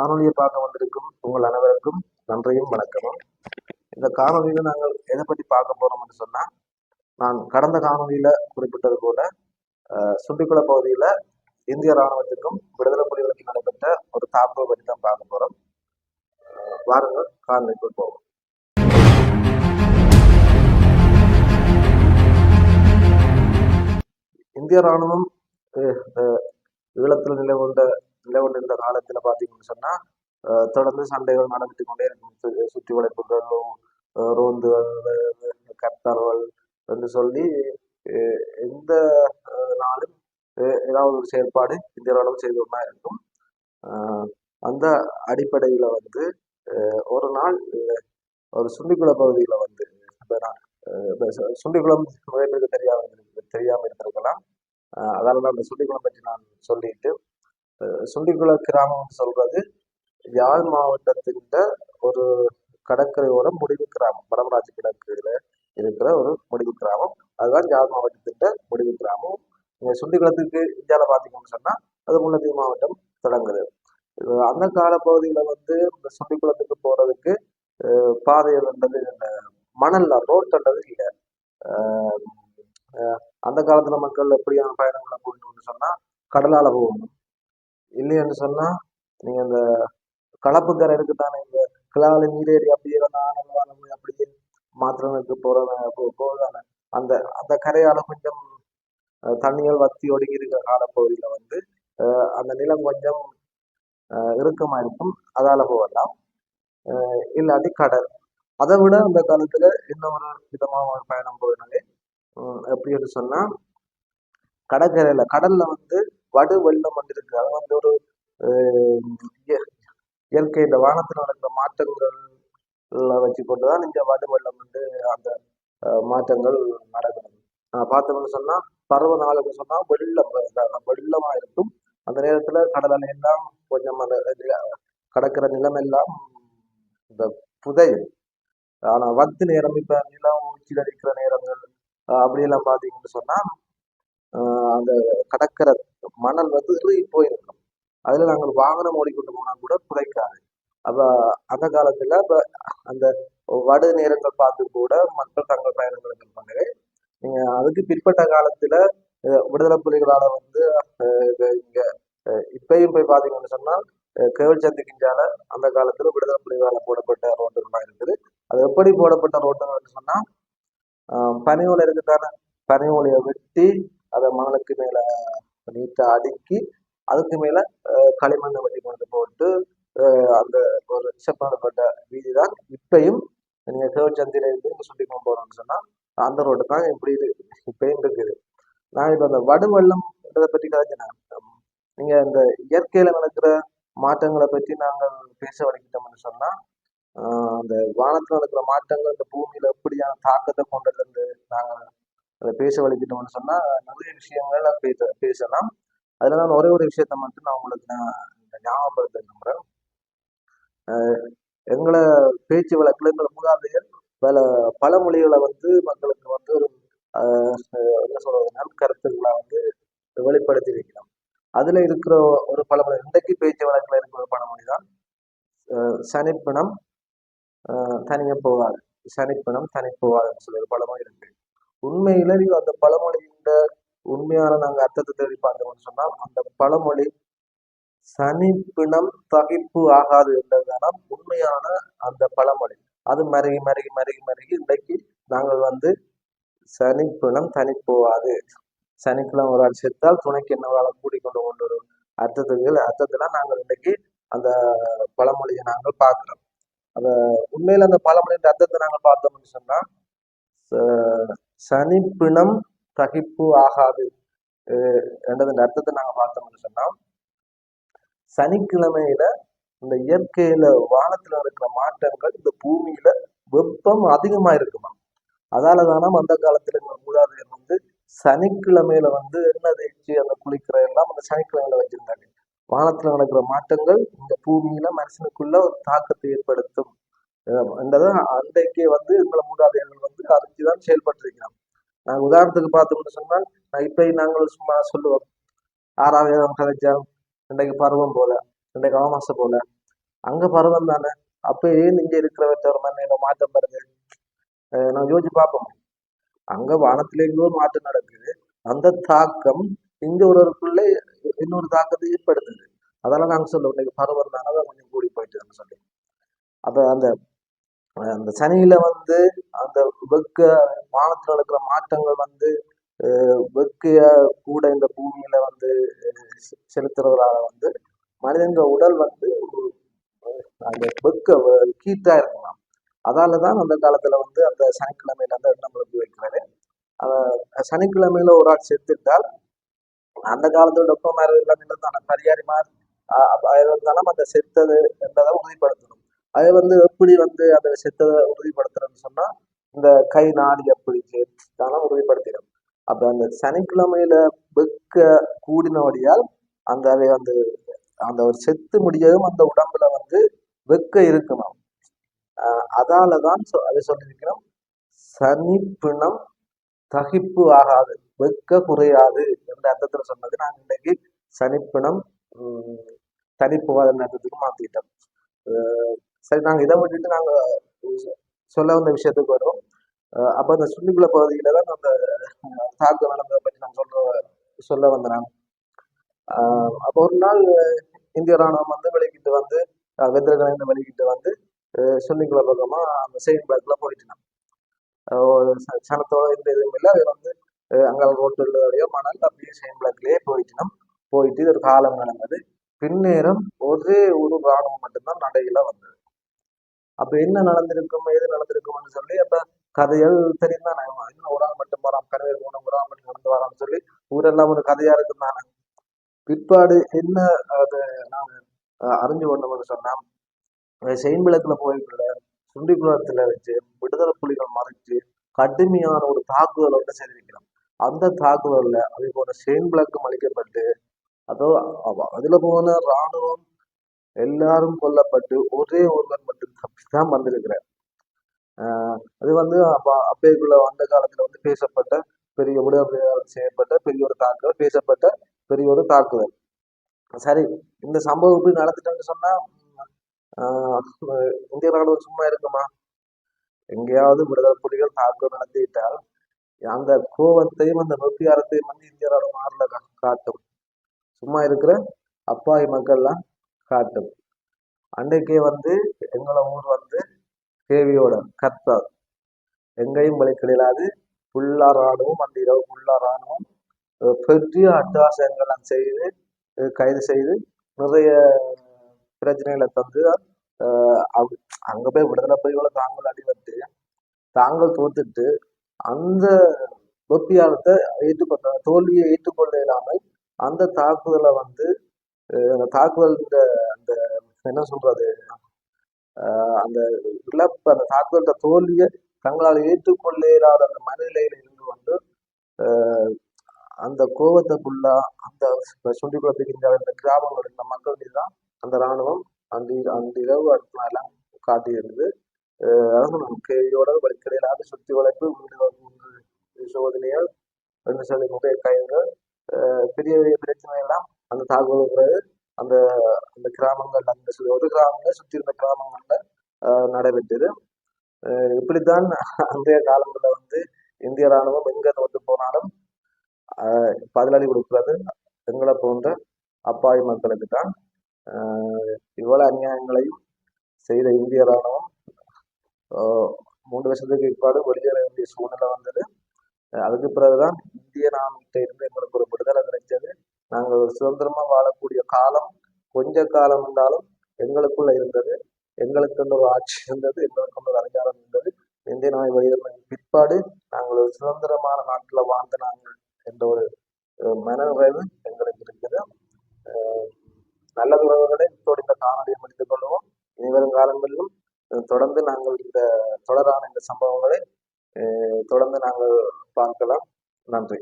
காணொலியை பார்க்க வந்திருக்கும் உங்கள் அனைவருக்கும் நன்றியும் வணக்கமும். இந்த காணொலியில நாங்கள் எதை பற்றி பார்க்க போறோம்னு சொன்னா நான் கடந்த காணொலியில குறிப்பிட்டது போல சுண்டிக்குள பகுதியில இந்திய ராணுவத்துக்கும் விடுதலை புலிகளுக்கும் நடைபெற்ற ஒரு தாக்குதல் பற்றி தான் பார்க்க போறோம். வாருங்கள் காணொலிக்குள் போவோம். இந்திய ராணுவம் ஈழத்தில் நிலை கொண்ட நிலை கொண்டிருந்த காலத்துல பாத்தீங்கன்னு சொன்னா தொடர்ந்து சண்டைகள் நடந்துட்டு கொண்டே இருக்கும். சுற்றி வளைப்புகள் ரோந்துகள் கத்தர்கள் என்று சொல்லி எந்த நாளும் ஏதாவது ஒரு செயற்பாடு இந்திய அளவு செய்து கொண்டா இருக்கும். அந்த அடிப்படையில வந்து ஒரு நாள் ஒரு சுண்டிக்குள பகுதியில வந்து நான், சுண்டிக்குளம் நிறைய பேருக்கு தெரியாம தெரியாம இருந்திருக்கலாம். அதனால அந்த சுண்டிக்குளம் பற்றி நான் சொல்லிட்டு சுண்டிக்குள கிராமம் சொல்றது யாழ் மாவட்டத்தின் ஒரு கடற்கரையோர முடிவு கிராமம் வடமராட்சி கிழக்குல இருக்கிற ஒரு முடிவு கிராமம். அதுதான் யாழ் மாவட்டத்தின் முடிவு கிராமம். நீங்க சுண்டிக்குளத்துக்கு இந்தியாவில் பார்த்தீங்கன்னு சொன்னா அது முல்லைத்தீவு மாவட்டம் தொடங்குது. அந்த கால வந்து இந்த சுண்டிக்குளத்துக்கு போறதுக்கு அஹ், பாதைகள்ன்றது இந்த ரோட் ரோட்டன்றது இல்லை. அந்த காலத்துல மக்கள் எப்படியான பயணங்களை போகணும்னு சொன்னா கடலால போகணும். இல்லைன்னு சொன்னா நீங்க அந்த கலப்பு கரை இருக்குதானே இந்த கிளால நீரேறி அப்படியே வந்து ஆனந்தமான போய் அப்படியே மாத்திரனுக்கு போறத போ- அந்த அந்த கரையால கொஞ்சம் தண்ணிகள் வத்தி ஒடுங்கி இருக்கிற காலப்பகுதியில வந்து அந்த நிலம் கொஞ்சம் அஹ், இறுக்கமா இருக்கும். அதால போகலாம். இல்லாட்டி கடல். அதை விட அந்த காலத்துல இன்னொரு விதமான ஒரு பயணம் போயினாலே எப்படி சொன்னால் சொன்னா கடற்கரையில கடல்ல வந்து வடு வெள்ளம் வந்திருக்கு. அது வந்து ஒரு இயற்கை இந்த வானத்தில் நடக்கிற மாற்றங்கள் வச்சு கொண்டுதான் இந்த வடு வெள்ளம் வந்து அந்த மாற்றங்கள் நடக்கிறது பார்த்தோம்னு சொன்னா பருவ நாளுக்கு சொன்னா வெள்ளம் வெள்ளமாக வெள்ளமா இருக்கும் அந்த நேரத்துல கடல் எல்லாம் கொஞ்சம் அந்த நில- நிலம் எல்லாம் இந்த புதையும். ஆனா வத்து நேரம் இப்ப நிலம் உச்சியில் அடிக்கிற நேரங்கள் அப்படியெல்லாம் பாத்தீங்கன்னு சொன்னா அந்த கடற்கரை மணல் வந்து இறுகி போயிருக்கும். அதுல நாங்கள் வாகனம் ஓடிக்கொண்டு போனா கூட புதைக்காது. அப்ப அந்த காலத்துல இப்போ அந்த வடு நேரங்கள் பார்த்து கூட மக்கள் தங்கள் பயணங்களை மேற்கொண்டது நீங்க அதுக்கு பிற்பட்ட காலத்துல விடுதலை புலிகளால வந்து இங்கே இங்க இப்பயும் போய் பாத்தீங்கன்னு சொன்னால் கேவல் சந்தி கிஞ்சால அந்த காலத்துல விடுதலை புலிகளால போடப்பட்ட ரோட்டுகள்லாம் இருக்குது. அது எப்படி போடப்பட்ட ரோட்டுகள்னு சொன்னா பனி ஓலை இருக்குதானே பனி ஓலையை வெட்டி அதை மணலுக்கு மேல நீட்டாக அடுக்கி அதுக்கு மேலே களிமண்ணை வெட்டி கொண்டு போட்டு அந்த ஒரு செப்பனப்பட்ட வீதி தான் இப்பையும் நீங்கள் கேவச்சந்தியில இருந்து இங்க சுட்டி கொண்டு போகிறோம்னு சொன்னால் அந்த ரோடு தான் இப்படி இருக்கு இப்பயும் இருக்குது. நான் இப்போ அந்த வடுவெள்ளம் பற்றி கலைஞ்சினேன் நீங்கள் இந்த இயற்கையில் நடக்கிற மாற்றங்களை பற்றி நாங்கள் பேச வலிக்கிட்டோம்னு சொன்னால் அந்த வானத்தில் நடக்கிற மாற்றங்கள் இந்த பூமியில் எப்படியான தாக்கத்தை கொண்டது நாங்கள் அதை பேச வலிக்கிட்டோம்னு சொன்னா நிறைய விஷயங்கள் பேச பேசலாம். அதுல நான் ஒரே ஒரு விஷயத்த மட்டும் நான் உங்களுக்கு நான் ஞாபகப்படுத்த விரும்புறேன் எங்களை பேச்சு வழக்குல எங்களை மூதாதையர் பல மொழிகளை வந்து மக்களுக்கு வந்து ஒரு என்ன சொல்றது நற்கருத்துக்களை வந்து வெளிப்படுத்தி வைக்கணும். அதுல இருக்கிற ஒரு பழமொழி இன்றைக்கு பேச்சு வழக்குல இருக்கிற ஒரு பழமொழி தான் சனிப்பிணம் ஆஹ் தனிய போகாது. சனிப்பிணம் தனி போகாதுன்னு சொல்லி ஒரு பழமொழி இருக்கு. உண்மையில நீங்க அந்த பழமொழியின் உண்மையான நாங்கள் அர்த்தத்தை தேடி பார்த்தோம்னு சொன்னால் அந்த பழமொழி சனிப்பிணம் தகிப்பு ஆகாது என்றதுதான் உண்மையான அந்த பழமொழி. அது மருகி மருகி மருகி மருகி இன்றைக்கு நாங்கள் வந்து சனிப்பிணம் தனி போகாது சனிக்கிழமை ஒரு ஆள் செத்தால் துணைக்கு என்னவரால் கூடி கொண்டு கொண்டு வரும்? அர்த்தத்துக்கு அர்த்தத்தில் நாங்கள் இன்றைக்கு அந்த பழமொழியை நாங்கள் பார்க்குறோம். அந்த உண்மையில் அந்த பழமொழியின் அர்த்தத்தை நாங்கள் பார்த்தோம்னு சொன்னால் சனிப்பிணம் தகிப்பு ஆகாது. ரெண்டாவது என்றதன் அர்த்தத்தை நாங்கள் பார்த்தோம்னு சொன்னா சனிக்கிழமையில இந்த இயற்கையில வானத்துல இருக்கிற மாற்றங்கள் இந்த பூமியில வெப்பம் அதிகமா இருக்குமா அதால தானே அந்த காலத்துல எங்க மூதாதையர் வந்து சனிக்கிழமையில வந்து எண்ணெய் தேய்ச்சி அந்த குளிக்கிற எல்லாம் அந்த சனிக்கிழமையில வச்சிருந்தாங்க. வானத்துல நடக்கிற மாற்றங்கள் இந்த பூமியில மனுஷனுக்குள்ள ஒரு தாக்கத்தை ஏற்படுத்தும். அஹ் அன்றைக்கே வந்து எங்களை மூதாதையர்கள் வந்து அறிஞ்சுதான் செயல்பட்டிருக்கிறோம் நாங்க உதாரணத்துக்கு பார்த்தோம்னு சொன்னால் நான் இப்ப நாங்கள் சும்மா சொல்லுவோம். ஆறாவது கதைச்சா இன்றைக்கு பருவம் போல இன்றைக்கு அமாவாசை போல. அங்க பருவம் தானே. அப்போ ஏன் இங்க இருக்கிறவற்ற ஒரு மண்ணில மாற்றம் வருது? நான் யோசிச்சு பார்ப்போம். அங்க வானத்துல எங்கோ மாற்றம் நடக்குது. அந்த தாக்கம் இங்க ஒருவருக்குள்ளே இன்னொரு தாக்கத்தை ஏற்படுத்துது. அதெல்லாம் நாங்க சொல்லுவோம். இன்னைக்கு பருவம் தானே கொஞ்சம் கூடி போயிட்டு சொல்லி. அப்ப அந்த அந்த சனியில வந்து அந்த வெக்க வானத்துல நடக்கிற மாற்றங்கள் வந்து வெக்கைய கூட இந்த பூமியில வந்து செலுத்துறதுனால வந்து மனிதங்க உடல் வந்து அந்த வெக்க கீட்டா இருக்கலாம். அதால தான் அந்த காலத்துல வந்து அந்த சனிக்கிழமையில அந்த நம்மளுக்கு வைக்கிறது சனிக்கிழமையில ஒரு ஆள் செத்துட்டால் அந்த காலத்துல டொப்ப மாதிரி எல்லாம் பரிகாரிமார் இருந்தாலும் அந்த செத்தது என்பதை உறுதிப்படுத்த அதை வந்து எப்படி வந்து அந்த விஷயத்தை உறுதிப்படுத்துறேன்னு சொன்னா இந்த கை நாடி எப்படி அதெல்லாம் உறுதிப்படுத்திடும். அப்ப அந்த சனிக்கிழமையில வெக்க கூடினபடியால் அந்த அதை வந்து அந்த ஒரு செத்து முடியவும் அந்த உடம்புல வந்து வெக்க இருக்கணும். அதாலதான் அதை சொல்லியிருக்கிறோம். சனி பிணம் தகிப்பு ஆகாது வெக்க குறையாது என்ற அர்த்தத்துல சொன்னது நாங்கள் இன்னைக்கு சனிப்பிணம் தனிப்பு அர்த்தத்துக்கு மாற்றிட்டோம் சரி நாங்கள் இதை விட்டுட்டு நாங்கள் சொல்ல வந்த விஷயத்துக்கு வரும். அப்போ அந்த சுள்ளிக்குள பகுதியில தான் அந்த தாக்கு நடந்ததை பற்றி நான் சொல்ற சொல்ல வந்தேன். அப்போ ஒரு நாள் இந்திய ராணுவம் வந்து வெளிக்கிட்டு வந்து வெத்திரகளை வெளிக்கிட்டு வந்து சொல்லிக்குள பக்கமா அந்த செயின் பிளாக்ல போயிட்டுனான் சனத்தோட இந்த இதுவும் இல்லை. அது வந்து அங்கே ரோட்டுடைய மணல் அப்படியே செயின் பிளாக்லயே போயிட்டுனோம் போயிட்டு ஒரு காலம் நடந்தது. பின்னேரம் ஒரே ஒரு ராணுவம் மட்டும்தான் நடையில வந்தது. அப்ப என்ன நடந்திருக்கும் ஏது நடந்திருக்கும்னு சொல்லி அப்ப கதைகள் தெரியும் தானே இன்னும் ஒரு ஆள் மட்டும் வரான் கருவேல் மூணு ஒரு ஆள் மட்டும் நடந்து வரான்னு சொல்லி ஊரெல்லாம் ஒரு கதையா இருக்கும் தானே பிற்பாடு என்ன அது நான் அறிஞ்சு கொண்டோம்னு சொன்னா செயின் விளக்குல போய்க்குள்ள சுண்டிக்குளத்துல வச்சு விடுதலை புலிகள் மறைச்சு கடுமையான ஒரு தாக்குதல் ஒன்று செய்திருக்கிறோம் அந்த தாக்குதல்ல அதே போல செயின் விளக்கும் அளிக்கப்பட்டு அதோ அதுல போன ராணுவம் எல்லாரும் கொல்லப்பட்டு ஒரே ஒருவர் மட்டும் தான் வந்திருக்கிறார். அது வந்து அப்பேக்குள்ள அந்த காலத்தில் வந்து பேசப்பட்ட பெரிய விடுதலை செய்யப்பட்ட பெரிய ஒரு தாக்குதல் பேசப்பட்ட பெரிய ஒரு தாக்குதல். சரி இந்த சம்பவம் இப்படி நடந்துட்டேன்னு சொன்னா இந்திய ராணுவம் சும்மா இருக்குமா? எங்கேயாவது விடுதலை புலிகள் தாக்குதல் நடத்திவிட்டால் அந்த கோபத்தையும் அந்த நொப்பியாரத்தையும் வந்து இந்திய ராணுவம் ஆறுல காட்டும். சும்மா இருக்கிற அப்பாவி மக்கள்லாம் காட்டும். அன்றைக்கே வந்து எங்களை ஊர் வந்து தேவியோட கத்தர் எங்கேயும் வழிக்கிடாது ஃபுல்லா ராணுவம் அந்த இரவு ஃபுல்லா ராணுவம் பெரிய அட்டாசங்களை செய்து கைது செய்து நிறைய பிரச்சனைகளை தந்து அங்க போய் விடுதலை புலிகளை தாங்கள் அடிபட்டு தாங்கள் தோத்துட்டு அந்த வெப்பியாளத்தை ஏற்றுக்கொண்ட தோல்வியை ஏற்றுக்கொள்ள இல்லாமல் அந்த தாக்குதலை வந்து அந்த தாக்குதல் அந்த என்ன சொல்றது? அந்த இழப்பு அந்த தாக்குதல் தோல்வியை தங்களால் ஏற்றுக்கொள்ளிறாத அந்த மனநிலையில இருந்து கொண்டு அந்த கோபத்தை ஃபுல்லா அந்த சுண்டிக்குளத்துக்கின்ற இந்த கிராமங்கள் இருந்த மக்கள் மீது தான் அந்த இராணுவம் அந்த அந்த இரவு எல்லாம் காட்டியிருந்தது. அதாவது கேயோட வழிக்கடையிலாக சுற்றி வளைப்பு வீடு சோதனைகள் ரெண்டு சொல்லி முகை கைகள் பெரிய பெரிய பிரச்சனை எல்லாம் அந்த தாக்குதல் அந்த அந்த கிராமங்கள் அந்த ஒரு கிராமங்களை சுற்றி இருந்த கிராமங்கள்ல நடைபெற்றது. இப்படித்தான் அன்றைய காலங்களில் வந்து இந்திய ராணுவம் எங்க வந்து போனாலும் பதிலடி கொடுக்கிறது. எங்களை போன்ற அப்பாவி மக்களுக்கு தான் இவ்வளவு அநியாயங்களையும் செய்த இந்திய ராணுவம் மூன்று வருஷத்துக்கு பிற்பாடு வெளியேற வேண்டிய சூழ்நிலை வந்தது. அதுக்கு பிறகுதான் இந்திய ராணுவத்தை இருந்து எங்களுக்கு ஒரு விடுதலை கிடைச்சது நாங்கள் சுதந்திரமா வாழ காலம் கொஞ்ச காலம் இருந்தாலும் எங்களுக்குள்ள இருந்தது. எங்களுக்குள்ள ஒரு ஆட்சி இருந்தது எங்களுக்குள்ள ஒரு அதிகாரம் இருந்தது. இந்திய நாய் வெளியிடலின் பிற்பாடு நாங்கள் ஒரு சுதந்திரமான நாட்டில் வாழ்ந்த நாங்கள் என்ற ஒரு மனநிறைவு எங்களுக்கு இருக்குது நல்ல உறவுகளை இப்போது இந்த காணொலியை முடித்துக் கொள்வோம். இனிவரும் காலங்களிலும் தொடர்ந்து நாங்கள் இந்த தொடரான இந்த சம்பவங்களை தொடர்ந்து நாங்கள் பார்க்கலாம். நன்றி.